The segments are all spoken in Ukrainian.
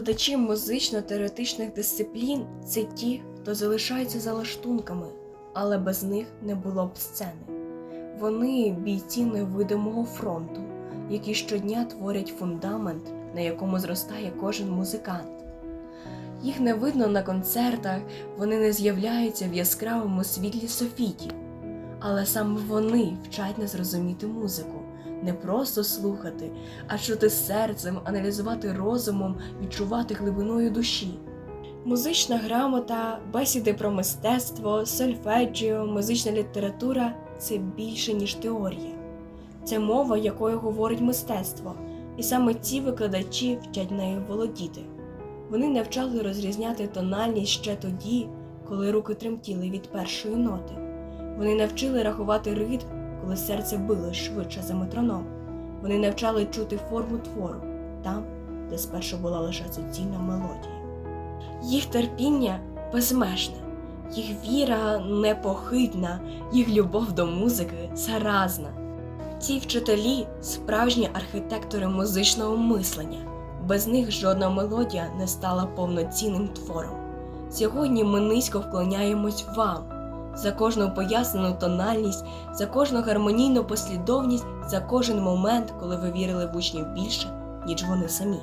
Викладачі музично-теоретичних дисциплін це ті, хто залишається за лаштунками, але без них не було б сцени. Вони бійці невидимого фронту, які щодня творять фундамент, на якому зростає кожен музикант. Їх не видно на концертах, вони не з'являються в яскравому світлі софітів, але саме вони вчать нас розуміти музику, не просто слухати, а чути серцем, аналізувати розумом, відчувати глибиною душі. Музична грамота, бесіди про мистецтво, сольфеджіо, музична література це більше, ніж теорія. Це мова, якою говорить мистецтво, і саме ці викладачі вчать нею володіти. Вони навчали розрізняти тональність ще тоді, коли руки тремтіли від першої ноти. Вони навчили рахувати ритм, коли серце било швидше за метроном. Вони навчали чути форму твору там, де спершу була лише суцільна мелодія. Їх терпіння безмежне, їх віра непохитна, їх любов до музики заразна. Ці вчителі справжні архітектори музичного мислення. Без них жодна мелодія не стала повноцінним твором. Сьогодні ми низько вклоняємось вам за кожну пояснену тональність, за кожну гармонійну послідовність, за кожен момент, коли ви вірили в учнів більше, ніж вони самі.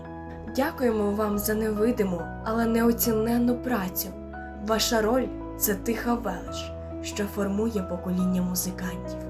Дякуємо вам за невидиму, але неоціненну працю. Ваша роль це тиха велич, що формує покоління музикантів.